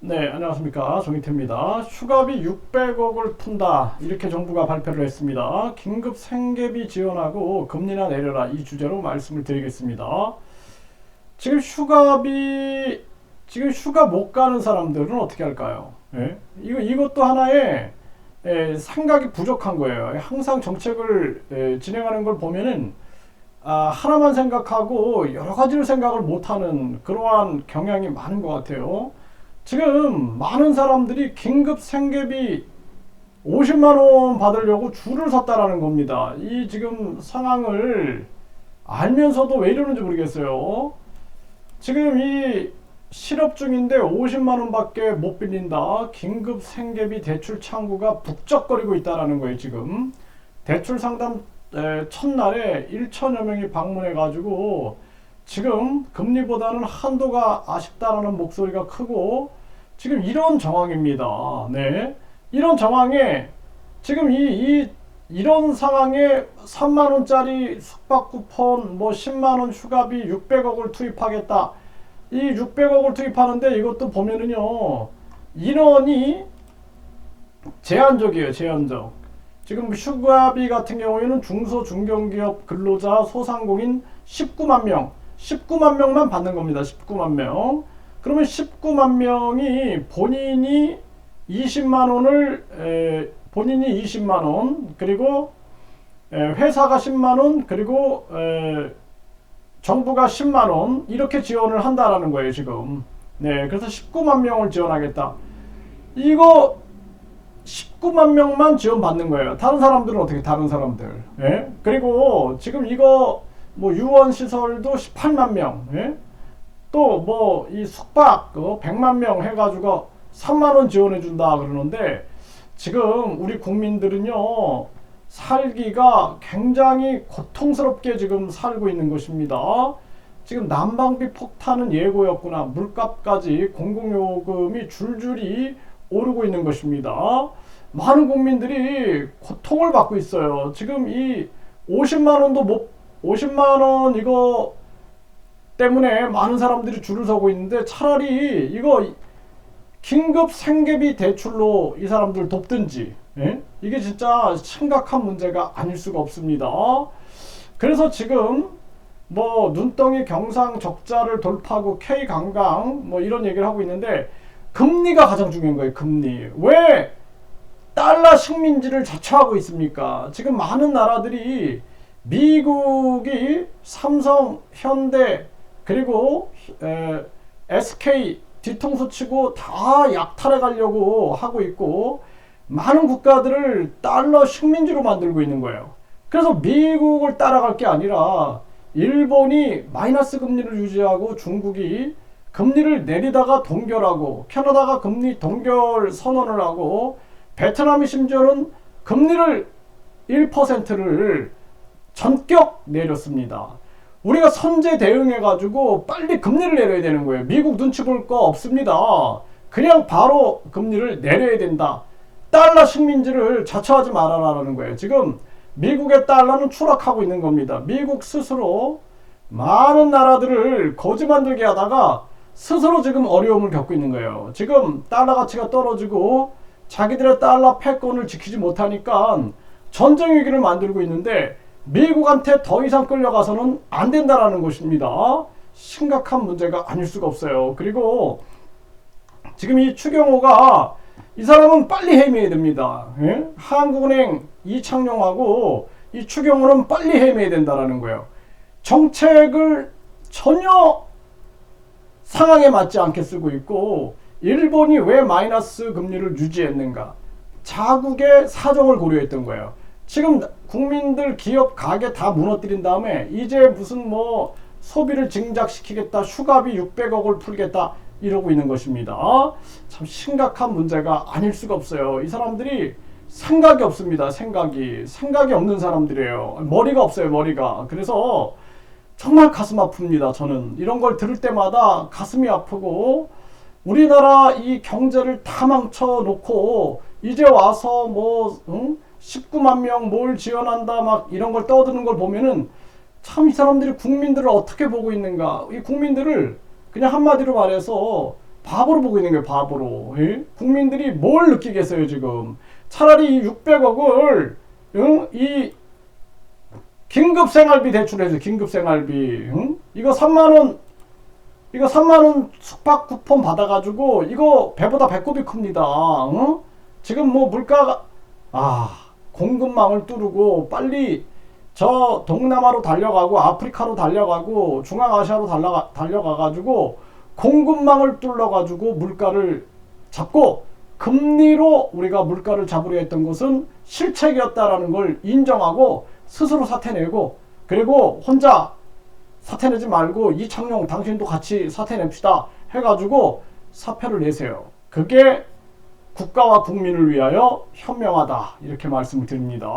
네, 안녕하십니까. 정희태입니다. 휴가비 600억을 푼다. 이렇게 정부가 발표를 했습니다. 긴급 생계비 지원하고 금리나 내려라. 이 주제로 말씀을 드리겠습니다. 지금 휴가비, 지금 휴가 못 가는 사람들은 어떻게 할까요? 예? 이거, 이것도 하나의 예, 생각이 부족한 거예요. 항상 정책을 예, 진행하는 걸 보면은 아, 하나만 생각하고 여러 가지를 생각을 못하는 그러한 경향이 많은 것 같아요. 지금 많은 사람들이 긴급 생계비 50만 원 받으려고 줄을 섰다라는 겁니다. 이 지금 상황을 알면서도 왜 이러는지 모르겠어요. 지금 이 실업 중인데 50만 원밖에 못 빌린다. 긴급 생계비 대출 창구가 북적거리고 있다라는 거예요, 지금. 대출 상담 에, 첫날에 1천여 명이 방문해 가지고 지금 금리보다는 한도가 아쉽다라는 목소리가 크고 지금 이런 정황입니다. 네. 이런 정황에 지금 이, 이 이런 상황에 3만 원짜리 숙박 쿠폰 뭐 10만 원 휴가비 600억을 투입하겠다. 이 600억을 투입하는데 이것도 보면은요. 인원이 제한적이에요. 제한적. 지금 휴가비 같은 경우에는 중소 중견기업 근로자 소상공인 19만 명, 19만 명만 받는 겁니다. 19만 명. 그러면 19만 명이 본인이 20만 원을 에, 본인이 20만 원 그리고 에, 회사가 10만 원 그리고 에, 정부가 10만 원 이렇게 지원을 한다라는 거예요 지금. 네, 그래서 19만 명을 지원하겠다. 이거 19만 명만 지원받는 거예요. 다른 사람들은 어떻게 다른 사람들. 예? 그리고 지금 이거 뭐 유원 시설도 18만 명. 예? 또뭐 이 숙박 어, 100만 명 해가지고 3만 원 지원해 준다 그러는데 지금 우리 국민들은요 살기가 굉장히 고통스럽게 지금 살고 있는 것입니다. 지금 난방비 폭탄은 예고였구나. 물값까지 공공요금이 줄줄이 오르고 있는 것입니다. 많은 국민들이 고통을 받고 있어요. 지금 이 50만 원도 못 50만 원 이거 때문에 많은 사람들이 줄을 서고 있는데 차라리 이거 긴급 생계비 대출로 이 사람들 돕든지 예? 이게 진짜 심각한 문제가 아닐 수가 없습니다. 그래서 지금 뭐 눈덩이 경상 적자를 돌파하고 K 강강 뭐 이런 얘기를 하고 있는데 금리가 가장 중요한 거예요. 금리 왜 달러 식민지를 자처하고 있습니까? 지금 많은 나라들이 미국이 삼성, 현대 그리고 에, SK 뒤통수 치고 다 약탈해 가려고 하고 있고 많은 국가들을 달러 식민지로 만들고 있는 거예요. 그래서 미국을 따라갈 게 아니라 일본이 마이너스 금리를 유지하고 중국이 금리를 내리다가 동결하고 캐나다가 금리 동결 선언을 하고 베트남이 심지어는 금리를 1%를 전격 내렸습니다. 우리가 선제 대응해 가지고 빨리 금리를 내려야 되는 거예요. 미국 눈치 볼 거 없습니다. 그냥 바로 금리를 내려야 된다. 달러 식민지를 자처하지 말아라라는 거예요. 지금 미국의 달러는 추락하고 있는 겁니다. 미국 스스로 많은 나라들을 거지 만들게 하다가 스스로 지금 어려움을 겪고 있는 거예요. 지금 달러 가치가 떨어지고 자기들의 달러 패권을 지키지 못하니까 전쟁 위기를 만들고 있는데 미국한테 더 이상 끌려가서는 안 된다라는 것입니다. 심각한 문제가 아닐 수가 없어요. 그리고 지금 이 추경호가 이 사람은 빨리 해임해야 됩니다. 예? 한국은행 이창용하고 이 추경호는 빨리 해임해야 된다라는 거예요. 정책을 전혀 상황에 맞지 않게 쓰고 있고 일본이 왜 마이너스 금리를 유지했는가? 자국의 사정을 고려했던 거예요. 지금 국민들, 기업, 가게 다 무너뜨린 다음에 이제 무슨 뭐 소비를 증작시키겠다, 휴가비 600억을 풀겠다 이러고 있는 것입니다. 참 심각한 문제가 아닐 수가 없어요. 이 사람들이 생각이 없습니다. 생각이 생각이 없는 사람들이에요. 머리가 없어요. 머리가. 그래서 정말 가슴 아픕니다. 저는 이런 걸 들을 때마다 가슴이 아프고 우리나라 이 경제를 다 망쳐 놓고 이제 와서 뭐 응? 19만 명 뭘 지원한다 막 이런 걸 떠드는 걸 보면은 참 이 사람들이 국민들을 어떻게 보고 있는가 이 국민들을 그냥 한마디로 말해서 바보로 보고 있는 거예요, 바보로. 예? 국민들이 뭘 느끼겠어요, 지금. 차라리 600억을, 응? 이, 긴급생활비 대출해줘, 긴급생활비. 응? 이거 3만원, 이거 3만원 숙박 쿠폰 받아가지고, 이거 배보다 배꼽이 큽니다. 응? 지금 뭐 물가가, 아, 공급망을 뚫고 빨리 저 동남아로 달려가고 아프리카로 달려가고 중앙아시아로 달려가, 달려가가지고 공급망을 뚫어가지고 물가를 잡고 금리로 우리가 물가를 잡으려 했던 것은 실책이었다라는 걸 인정하고 스스로 사퇴내고 그리고 혼자 사퇴내지 말고 이창용 당신도 같이 사퇴냅시다 해가지고 사표를 내세요. 그게 국가와 국민을 위하여 현명하다 이렇게 말씀을 드립니다.